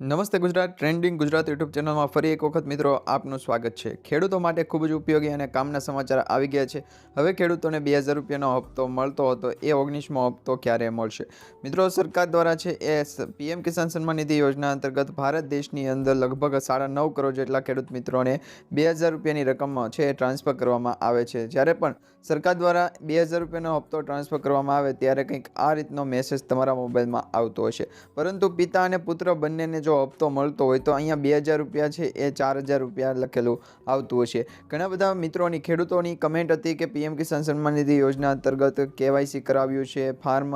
નમસ્તે Gujarat trending Gujarat YouTube ચેનલમાં ફરી એક વખત મિત્રો આપનું સ્વાગત છે. ખેડૂતો માટે ખૂબ જ ઉપયોગી અને કામના સમાચાર આવી ગયા છે. હવે ખેડૂતોને બે હજાર રૂપિયાનો હપ્તો મળતો હતો, એ ઓગણીસમો હપ્તો ક્યારે મળશે? મિત્રો, સરકાર દ્વારા છે એ પીએમ કિસાન સન્માન નિધિ યોજના અંતર્ગત ભારત દેશની અંદર લગભગ સાડા નવ કરોડ જેટલા ખેડૂત મિત્રોને બે હજાર રૂપિયાની રકમ છે એ ટ્રાન્સફર કરવામાં આવે છે. જ્યારે પણ સરકાર દ્વારા બે હજાર રૂપિયાનો હપ્તો ટ્રાન્સફર કરવામાં આવે ત્યારે કંઈક આ રીતનો મેસેજ તમારા મોબાઈલમાં આવતો હશે. પરંતુ પિતા અને પુત્ર બંનેને જો હપ્તો મળતો હોય તો અહીંયા બે હજાર રૂપિયા છે, એ ચાર હજાર રૂપિયા લખેલું આવતું હશે. ઘણા બધા મિત્રોની ખેડૂતોની કમેન્ટ હતી કે પીએમ કિસાન સન્માન નિધિ યોજના અંતર્ગત કેવાયસી કરાવ્યું છે, ફાર્મ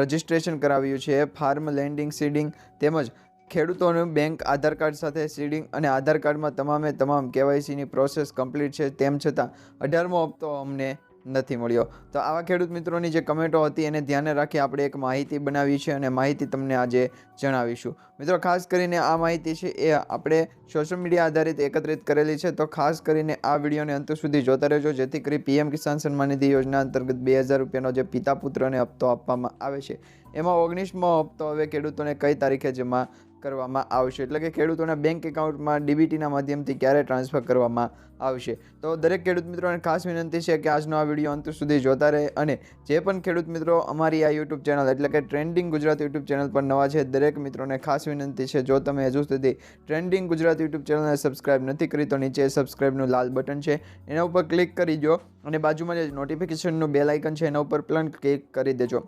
રજિસ્ટ્રેશન કરાવ્યું છે, ફાર્મ લેન્ડિંગ, સીડિંગ તેમજ ખેડૂતોનું બેંક આધાર કાર્ડ સાથે સીડિંગ અને આધાર કાર્ડમાં તમામે તમામ કેવાયસીની પ્રોસેસ કમ્પ્લીટ છે. તેમ છતાં અઢારમો હપ્તો અમને નથી મળ્યો. તો આવા ખેડૂત મિત્રોની જે કમેન્ટો હતી એને ધ્યાને રાખી આપણે એક માહિતી બનાવી છે અને માહિતી તમને આજે જણાવીશું. મિત્રો, ખાસ કરીને આ માહિતી છે એ આપણે સોશિયલ મીડિયા આધારિત એકત્રિત કરેલી છે. તો ખાસ કરીને આ વિડીયોને અંત સુધી જોતા રહેજો. જેથી કરી પીએમ કિસાન સન્માન નિધિ યોજના અંતર્ગત બે હજાર રૂપિયાનો જે પિતા પુત્રને હપ્તો આપવામાં આવે છે. એમાં ઓગણીસમો હપ્તો હવે ખેડૂતોને કઈ તારીખે જમા કરવામાં આવશે. એટલે કે ખેડૂતોના બેંક એકાઉન્ટમાં ડીબીટીના માધ્યમથી ક્યારે ટ્રાન્સફર કરવામાં આવશે? તો દરેક ખેડૂત મિત્રોને ખાસ વિનંતી છે કે આજનો આ વીડિયો અંત સુધી જોતા રહે અને જે પણ ખેડૂત મિત્રો અમારી આ યુટ્યુબ ચેનલ એટલે કે ટ્રેન્ડિંગ ગુજરાત યુટ્યુબ ચેનલ પર નવા છે, દરેક મિત્રોને ખાસ વિનંતી છે, જો તમે હજુ સુધી ટ્રેન્ડિંગ ગુજરાત યુટ્યુબ ચેનલને સબસ્ક્રાઇબ નથી કરી, તો નીચે સબસ્ક્રાઇબનું લાલ બટન છે, એના ઉપર ક્લિક કરી દો અને બાજુમાં જે નોટિફિકેશનનું બેલ આઇકન છે, એના ઉપર પણ ક્લિક કરી દેજો.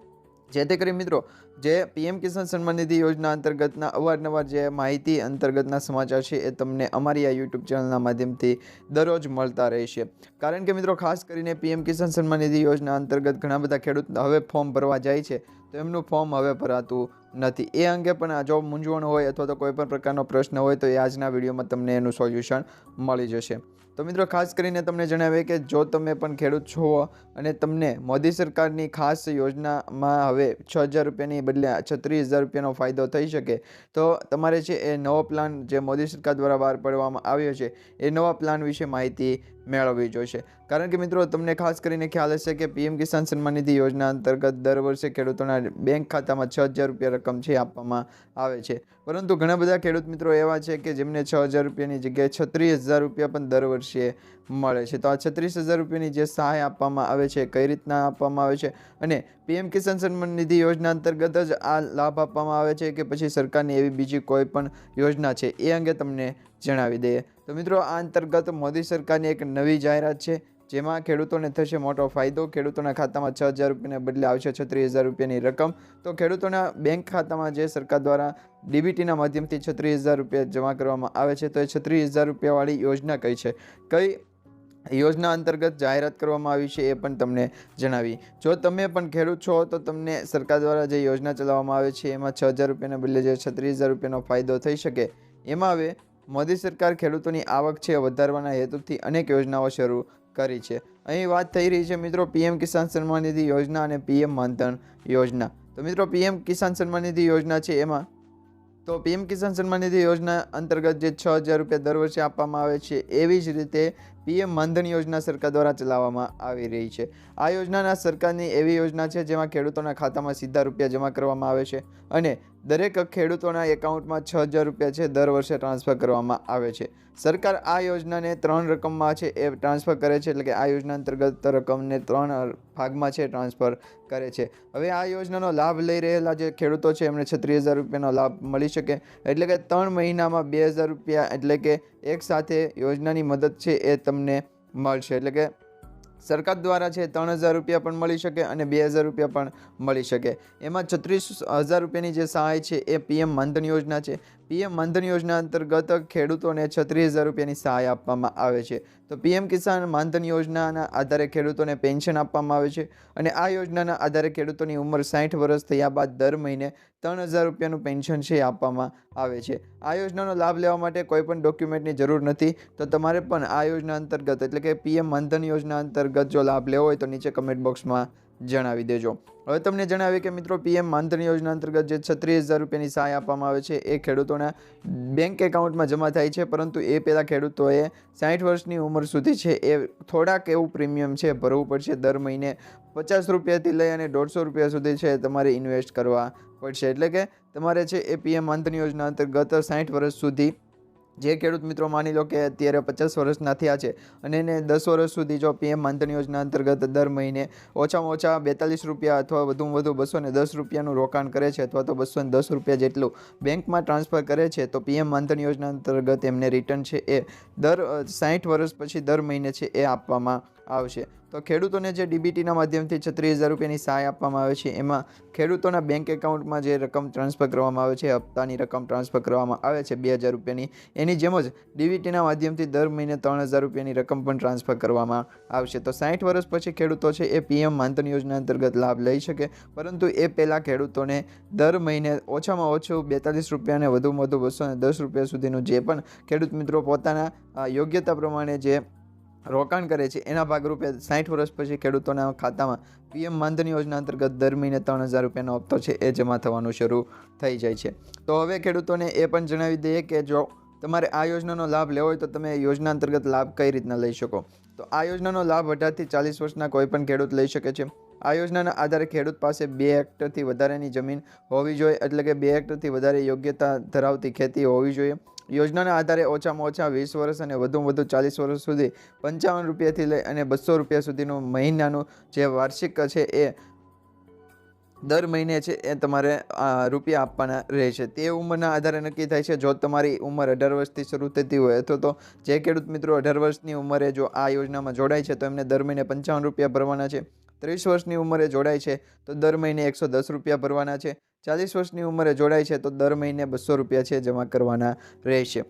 જેથી કરી મિત્રો, જે પીએમ કિસાન સન્માન નિધિ યોજના અંતર્ગતના અવારનવાર જે માહિતી અંતર્ગતના સમાચાર છે, એ તમને અમારી આ યુટ્યુબ ચેનલના માધ્યમથી દરરોજ મળતા રહેશે. કારણ કે મિત્રો, ખાસ કરીને પીએમ કિસાન સન્માન નિધિ યોજના અંતર્ગત ઘણા બધા ખેડૂત હવે ફોર્મ ભરવા જાય છે, તો એમનું ફોર્મ હવે ભરાતું નથી. એ અંગે પણ જો મૂંઝવણ હોય અથવા તો કોઈ પણ પ્રકારનો પ્રશ્ન હોય તો એ આજના વિડીયોમાં તમને એનું સોલ્યુશન મળી જશે. તો મિત્રો, ખાસ કરીને તમને જણાવીએ કે જો તમે પણ ખેડૂત છો અને તમને મોદી સરકારની ખાસ યોજનામાં હવે છ હજાર રૂપિયાની બદલે છત્રીસ હજાર રૂપિયાનો ફાયદો થઈ શકે, તો તમારે છે એ નવો પ્લાન જે મોદી સરકાર દ્વારા બહાર પાડવામાં આવ્યો છે, એ નવા પ્લાન વિશે માહિતી મેળવવી જોઈશે. કારણ કે મિત્રો, તમને ખાસ કરીને ખ્યાલ હશે કે પીએમ કિસાન સન્માન નિધિ યોજના અંતર્ગત દર વર્ષે ખેડૂતોના બેંક ખાતામાં છ હજાર રૂપિયા રકમ છે આપવામાં આવે છે. પરંતુ ઘણા બધા ખેડૂત મિત્રો એવા છે કે જેમને છ હજાર રૂપિયાની જગ્યાએ છત્રીસ હજાર રૂપિયા પણ દર વર્ષે મળે છે. તો આ છત્રીસ હજાર રૂપિયાની જે સહાય આપવામાં આવે છે, કઈ રીતના આપવામાં આવે છે? અને પીએમ કિસાન સન્માન નિધિ યોજના અંતર્ગત જ આ લાભ આપવામાં આવે છે કે પછી સરકારની એવી બીજી કોઈ પણ યોજના છે? એ અંગે તમને જણાવી દઈએ. તો મિત્રો, આ અંતર્ગત મોદી સરકારની એક નવી જાહેરાત છે. જેમાં ખેડૂતોને થશે મોટો ફાયદો. ખેડૂતોના ખાતામાં છ હજાર રૂપિયાને બદલે આવશે છત્રીસ હજાર રૂપિયાની રકમ. તો ખેડૂતોના બેંક ખાતામાં જે સરકાર દ્વારા ડીબીટીના માધ્યમથી છત્રીસ હજાર રૂપિયા જમા કરવામાં આવે છે, તો એ છત્રીસ હજાર રૂપિયાવાળી યોજના કઈ છે? કઈ યોજના અંતર્ગત જાહેરાત કરવામાં આવી છે એ પણ તમને જણાવી. જો તમે પણ ખેડૂત છો, તો તમને સરકાર દ્વારા જે યોજના ચલાવવામાં આવે છે, એમાં છ હજાર રૂપિયાના બદલે જે છત્રીસ હજાર રૂપિયાનો ફાયદો થઈ શકે. એમાં હવે મોદી સરકાર ખેડૂતોની આવક છે વધારવાના હેતુથી અનેક યોજનાઓ શરૂ કરી છે. અહીં વાત થઈ રહી છે મિત્રો પીએમ કિસાન સન્માન નિધિ યોજના અને પીએમ માનધન યોજના. તો મિત્રો પીએમ કિસાન સન્માન નિધિ યોજના છે એમાં તો પીએમ કિસાન સન્માન નિધિ યોજના અંતર્ગત જે છ હજાર રૂપિયા દર વર્ષે આપવામાં આવે છે એવી જ રીતે પીએમ માનધન યોજના સરકાર દ્વારા ચલાવવામાં આવી રહી છે. આ યોજનાના સરકારની એવી યોજના છે જેમાં ખેડૂતોના ખાતામાં સીધા રૂપિયા જમા કરવામાં આવે છે અને દરેક ખેડૂતોના એકાઉન્ટમાં છ હજાર રૂપિયા છે દર વર્ષે ટ્રાન્સફર કરવામાં આવે છે. સરકાર આ યોજનાને ત્રણ રકમમાં છે એ ટ્રાન્સફર કરે છે એટલે કે આ યોજના અંતર્ગત રકમને ત્રણ ભાગમાં છે ટ્રાન્સફર કરે છે. હવે આ યોજનાનો લાભ લઈ રહેલા જે ખેડૂતો છે એમને છત્રીસ હજાર રૂપિયાનો લાભ મળી શકે એટલે કે ત્રણ મહિનામાં બે હજાર રૂપિયા એટલે કે એક સાથે યોજનાની મદદ છે એ તમને મળશે. એટલે કે સરકાર દ્વારા છે ત્રણ હજાર રૂપિયા પણ મળી શકે અને બે હજાર રૂપિયા પણ મળી શકે. એમાં છત્રીસ હજાર રૂપિયાની જે સહાય છે એ પીએમ માનધન યોજના છે. પીએમ માનધન યોજના અંતર્ગત ખેડૂતોને છત્રીસ હજાર રૂપિયાની સહાય આપવામાં આવે છે. તો પીએમ કિસાન માનધન યોજનાના આધારે ખેડૂતોને પેન્શન આપવામાં આવે છે અને આ યોજનાના આધારે ખેડૂતોની ઉંમર સાઠ વર્ષ થયા બાદ દર મહિને ત્રણ હજાર રૂપિયાનું પેન્શન છે આપવામાં આવે છે. આ યોજનાનો લાભ લેવા માટે કોઈ પણ ડોક્યુમેન્ટની જરૂર નથી. તો તમારે પણ આ યોજના અંતર્ગત એટલે કે પીએમ માનધન યોજના અંતર્ગત જો લાભ લેવો હોય તો નીચે કમેન્ટ બોક્સમાં જણાવી દેજો. હવે તમને જણાવીએ કે મિત્રો, પીએમ માનધન યોજના અંતર્ગત જે છત્રીસ હજાર રૂપિયાની સહાય આપવામાં આવે છે, એ ખેડૂતોના બેંક એકાઉન્ટમાં જમા થાય છે, પરંતુ એ પહેલાં ખેડૂતોએ સાઠ વર્ષની ઉંમર સુધી છે, એ થોડાક એવું પ્રીમિયમ છે, ભરવું પડશે દર મહિને. પચાસ રૂપિયાથી લઈ અને દોઢસો રૂપિયા સુધી છે, તમારે ઇન્વેસ્ટ કરવા પડશે. એટલે કે તમારે છે એ પીએમ માનધન યોજના અંતર્ગત સાઠ વર્ષ સુધી જે ખેડૂત મિત્રો માની લો કે અત્યારે પચાસ વર્ષના થયા છે અને એને દસ વર્ષ સુધી જો પીએમ માનધન યોજના અંતર્ગત દર મહિને ઓછામાં ઓછા બેતાલીસ રૂપિયા અથવા વધુમાં વધુ બસો ને દસ રૂપિયાનું રોકાણ કરે છે અથવા તો બસો દસ રૂપિયા જેટલું બેંકમાં ટ્રાન્સફર કરે છે, તો પીએમ માનધન યોજના અંતર્ગત એમને રિટર્ન છે એ દર સાઠ વર્ષ પછી દર મહિને છે એ આપવામાં આવશે. તો ખેડૂતોને જે ડીબીટીના માધ્યમથી છત્રીસ હજાર રૂપિયાની સહાય આપવામાં આવે છે, એમાં ખેડૂતોના બેંક એકાઉન્ટમાં જે રકમ ટ્રાન્સફર કરવામાં આવે છે, હપ્તાની રકમ ટ્રાન્સફર કરવામાં આવે છે બે હજાર રૂપિયાની. એની જેમ જ ડીબીટીના માધ્યમથી દર મહિને ત્રણ હજાર રૂપિયાની રકમ પણ ટ્રાન્સફર કરવામાં આવશે. તો સાઠ વર્ષ પછી ખેડૂતો છે એ પીએમ માનધન યોજના અંતર્ગત લાભ લઈ શકે, પરંતુ એ પહેલાં ખેડૂતોને દર મહિને ઓછામાં ઓછું બેતાલીસ રૂપિયા અને વધુમાં વધુ બસો દસ રૂપિયા સુધીનું જે પણ ખેડૂત મિત્રો પોતાના યોગ્યતા પ્રમાણે જે રોકાણ કરે છે. એના ભાગરૂપે સાઠ વર્ષ પછી ખેડૂતોના ખાતામાં પીએમ માનધન યોજના અંતર્ગત દર મહિને ત્રણ હજાર રૂપિયાનો હપ્તો છે, એ જમા થવાનું શરૂ થઈ જાય છે. તો હવે ખેડૂતોને એ પણ જણાવી દઈએ કે જો તમારે આ યોજનાનો લાભ લેવો હોય તો તમે યોજના અંતર્ગત લાભ કઈ રીતના લઈ શકો? તો આ યોજનાનો લાભ અઢારથી ચાલીસ વર્ષના કોઈ પણ ખેડૂત લઈ શકે છે. આ યોજનાના આધારે ખેડૂત પાસે બે હેક્ટરથી વધારેની જમીન હોવી જોઈએ, એટલે કે બે હેક્ટરથી વધારે યોગ્યતા ધરાવતી ખેતી હોવી જોઈએ. યોજનાના આધારે ઓછામાં ઓછા વીસ વર્ષ અને વધુમાં વધુ ચાલીસ વર્ષ સુધી પંચાવન રૂપિયાથી લઈ અને બસો રૂપિયા સુધીનું મહિનાનું જે વાર્ષિક છે એ દર મહિને છે એ તમારે રૂપિયા આપવાના રહે છે તે ઉંમરના આધારે નક્કી થાય છે, જો તમારી ઉંમર અઢાર વર્ષથી શરૂ થતી હોય અથવા તો જે ખેડૂત મિત્રો અઢાર વર્ષની ઉંમરે જો આ યોજનામાં જોડાય છે, તો એમને દર મહિને પંચાવન રૂપિયા ભરવાના છે. ત્રીસ વર્ષની ઉંમરે જોડાય છે, તો દર મહિને એકસો દસ રૂપિયા ભરવાના છે. ચાલીસ વર્ષની ઉંમરે જોડાય છે, તો દર મહિને બસો રૂપિયા છે જમા કરવાના રહેશે.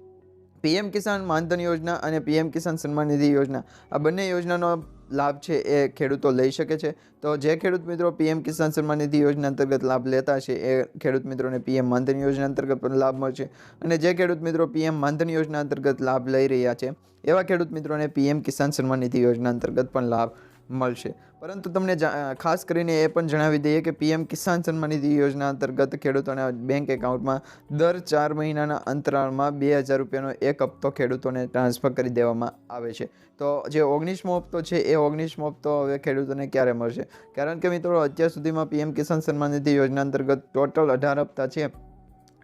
પીએમ કિસાન માનધન યોજના અને પીએમ કિસાન સન્માન નિધિ યોજના, આ બંને યોજનાનો લાભ છે એ ખેડૂતો લઈ શકે છે. તો જે ખેડૂત મિત્રો પીએમ કિસાન સન્માન નિધિ યોજના અંતર્ગત લાભ લેતા છે એ ખેડૂત મિત્રોને પીએમ માનધન યોજના અંતર્ગત પણ લાભ મળશે. અને જે ખેડૂત મિત્રો પીએમ માનધન યોજના અંતર્ગત લાભ લઈ રહ્યા છે, એવા ખેડૂત મિત્રોને પીએમ કિસાન સન્માન નિધિ યોજના અંતર્ગત પણ લાભ મળશે. પરંતુ તમને ખાસ કરીને એ પણ જણાવી દઈએ કે પીએમ કિસાન સન્માન નિધિ યોજના અંતર્ગત ખેડૂતોના બેંક એકાઉન્ટમાં દર ચાર મહિનાના અંતરાળમાં બે હજાર રૂપિયાનો એક હપ્તો ખેડૂતોને ટ્રાન્સફર કરી દેવામાં આવે છે. તો જે ઓગણીસમો હપ્તો છે, એ ઓગણીસમો હપ્તો હવે ખેડૂતોને ક્યારે મળશે? કારણ કે મિત્રો, અત્યાર સુધીમાં પીએમ કિસાન સન્માન નિધિ યોજના અંતર્ગત ટોટલ અઢાર હપ્તા છે,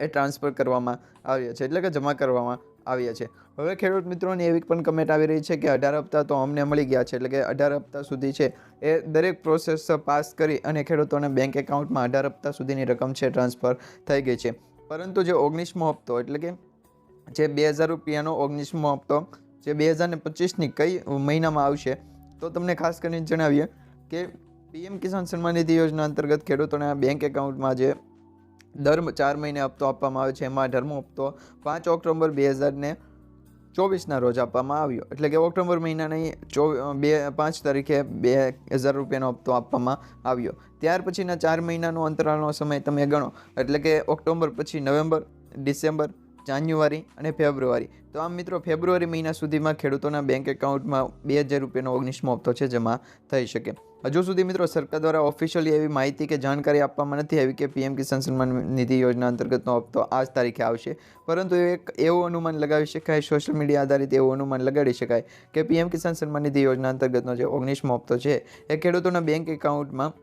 એ ટ્રાન્સફર કરવામાં આવ્યા છે. એટલે કે જમા કરવામાં આવ્યા છે હવે ખેડૂત મિત્રોની એવી પણ કમેન્ટ આવી રહી છે કે અઢાર હપ્તા તો અમને મળી ગયા છે, એટલે કે અઢાર હપ્તા સુધી છે. એ દરેક પ્રોસેસ પાસ કરી અને ખેડૂતોને બેંક એકાઉન્ટમાં અઢાર હપ્તા સુધીની રકમ છે ટ્રાન્સફર થઈ ગઈ છે. પરંતુ જે ઓગણીસમો હપ્તો, એટલે કે જે બે હજાર રૂપિયાનો ઓગણીસમો હપ્તો, જે બે હજાર ને પચીસની કઈ મહિનામાં આવશે, તો તમને ખાસ કરીને જણાવીએ કે પીએમ કિસાન સન્માન નિધિ યોજના અંતર્ગત ખેડૂતોના બેંક એકાઉન્ટમાં જે દર ચાર મહિને હપ્તો આપવામાં આવે છે. એમાં અઢારમો હપ્તો પાંચ ઓક્ટોબર બે હજારને ચોવીસના રોજ આપવામાં આવ્યો. એટલે કે ઓક્ટોબર મહિનાની બે, પાંચ તારીખે બે હજાર રૂપિયાનો હપ્તો આપવામાં આવ્યો. ત્યાર પછીના ચાર મહિનાનો અંતરાળનો સમય તમે ગણો. એટલે કે ઓક્ટોબર પછી નવેમ્બર, ડિસેમ્બર જાન્યુઆરી અને ફેબ્રુઆરી. તો આમ મિત્રો, ફેબ્રુઆરી મહિના સુધીમાં ખેડૂતોના બેંક એકાઉન્ટમાં બે હજાર રૂપિયાનો ઓગણીસમો હપ્તો છે જમા થઈ શકે. હજુ સુધી મિત્રો, સરકાર દ્વારા ઓફિશિયલી એવી માહિતી કે જાણકારી આપવામાં નથી આવી કે પીએમ કિસાન સન્માન નિધિ યોજના અંતર્ગતનો હપ્તો આ જ તારીખે આવશે. પરંતુ એક એવું અનુમાન લગાવી શકાય, સોશિયલ મીડિયા આધારિત એવું અનુમાન લગાડી શકાય કે પીએમ કિસાન સન્માન નિધિ યોજના અંતર્ગતનો જે ઓગણીસમો હપ્તો છે, એ ખેડૂતોના બેંક એકાઉન્ટમાં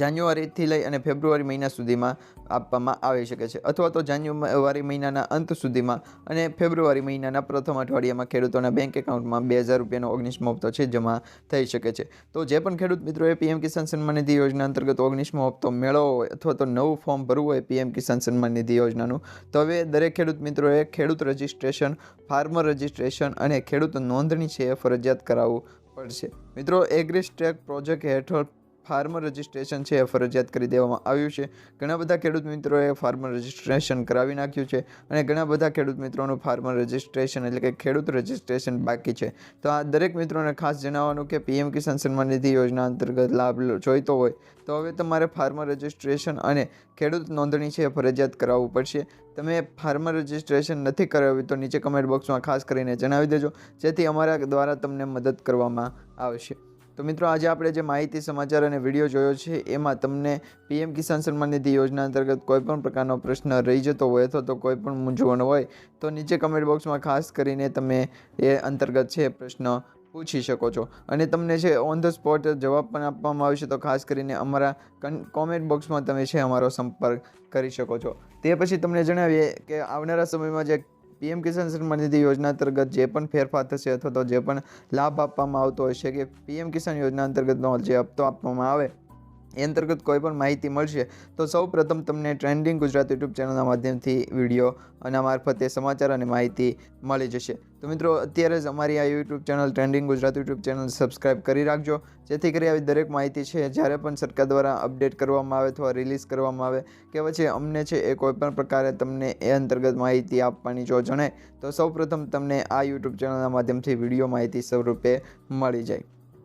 જાન્યુઆરીથી લઈ અને ફેબ્રુઆરી મહિના સુધીમાં આપવામાં આવી શકે છે. અથવા તો જાન્યુઆરી મહિનાના અંત સુધીમાં અને ફેબ્રુઆરી મહિનાના પ્રથમ અઠવાડિયામાં ખેડૂતોના બેંક એકાઉન્ટમાં બે હજાર રૂપિયાનો ઓગણીસમો હપ્તો છે, જમા થઈ શકે છે. તો જે પણ ખેડૂત મિત્રોએ પીએમ કિસાન સન્માન નિધિ યોજના અંતર્ગત ઓગણીસમો હપ્તો મેળવવો હોય અથવા તો નવું ફોર્મ ભરવું હોય પીએમ કિસાન સન્માન નિધિ યોજનાનું, તો હવે દરેક ખેડૂત મિત્રોએ ખેડૂત રજિસ્ટ્રેશન, ફાર્મર રજિસ્ટ્રેશન અને ખેડૂત નોંધણી છે એ ફરજિયાત કરાવવું પડશે. મિત્રો એગ્રીસ્ટ્રેક પ્રોજેક્ટ હેઠળ ફાર્મર રજિસ્ટ્રેશન છે એ ફરજિયાત કરી દેવામાં આવ્યું છે. ઘણા બધા ખેડૂત મિત્રોએ ફાર્મર રજિસ્ટ્રેશન કરાવી નાખ્યું છે અને ઘણા બધા ખેડૂત મિત્રોનું ફાર્મર રજિસ્ટ્રેશન એટલે કે ખેડૂત રજિસ્ટ્રેશન બાકી છે. તો આ દરેક મિત્રોને ખાસ જણાવવાનું કે પીએમ કિસાન સન્માન નિધિ યોજના અંતર્ગત લાભ જોઈતો હોય તો હવે તમારે ફાર્મર રજિસ્ટ્રેશન અને ખેડૂત નોંધણી છે એ ફરજિયાત કરાવવું પડશે. તમે ફાર્મર રજિસ્ટ્રેશન નથી કરાવ્યું તો નીચે કમેન્ટ બોક્સમાં ખાસ કરીને જણાવી દેજો, જેથી અમારા દ્વારા તમને મદદ કરવામાં આવશે. તો મિત્રો આજે આપણે જે માહિતી, સમાચાર અને વીડિયો જોયો છે, એમાં તમને પીએમ કિસાન સન્માન નિધિ યોજના અંતર્ગત કોઈપણ પ્રકારનો પ્રશ્ન રહી જતો હોય અથવા તો કોઈ પણ મૂંઝવણ હોય, તો નીચે કમેન્ટ બોક્સમાં ખાસ કરીને તમે એ અંતર્ગત છે પ્રશ્ન પૂછી શકો છો. અને તમને છે ઓન ધ સ્પોટ જવાબ પણ આપવામાં આવશે, તો ખાસ કરીને અમારા કોમેન્ટ બોક્સમાં તમે છે અમારો સંપર્ક કરી શકો છો. તે પછી તમને જણાવીએ કે આવનારા સમયમાં જે પીએમ કિસાન સન્માન નિધિ યોજના અંતર્ગત જે પણ ફેરફાર થશે અથવા તો જે પણ લાભ આપવામાં આવતો હોય છે કે પીએમ કિસાન યોજના અંતર્ગતનો જે હપ્તો આપવામાં આવે એ અંતર્ગત કોઈ પણ માહિતી મળશે તો સૌ પ્રથમ તમને ટ્રેન્ડિંગ ગુજરાત યુટ્યુબ ચેનલના માધ્યમથી વીડિયો અને મારફતે સમાચાર અને માહિતી મળી જશે. તો મિત્રો, અત્યારે જ અમારી આ YouTube channel trending Gujarat YouTube channel subscribe કરી રાખજો. જેથી કરી આવી દરેક માહિતી છે, જ્યારે પણ સરકાર દ્વારા અપડેટ કરવામાં આવે અથવા રિલીઝ કરવામાં આવે કે પછી અમને છે એ કોઈપણ પ્રકારે તમને એ અંતર્ગત માહિતી આપવાની જો જણાય, તો સૌ પ્રથમ તમને આ યુટ્યુબ ચેનલના માધ્યમથી વીડિયો માહિતી સ્વરૂપે મળી જાય.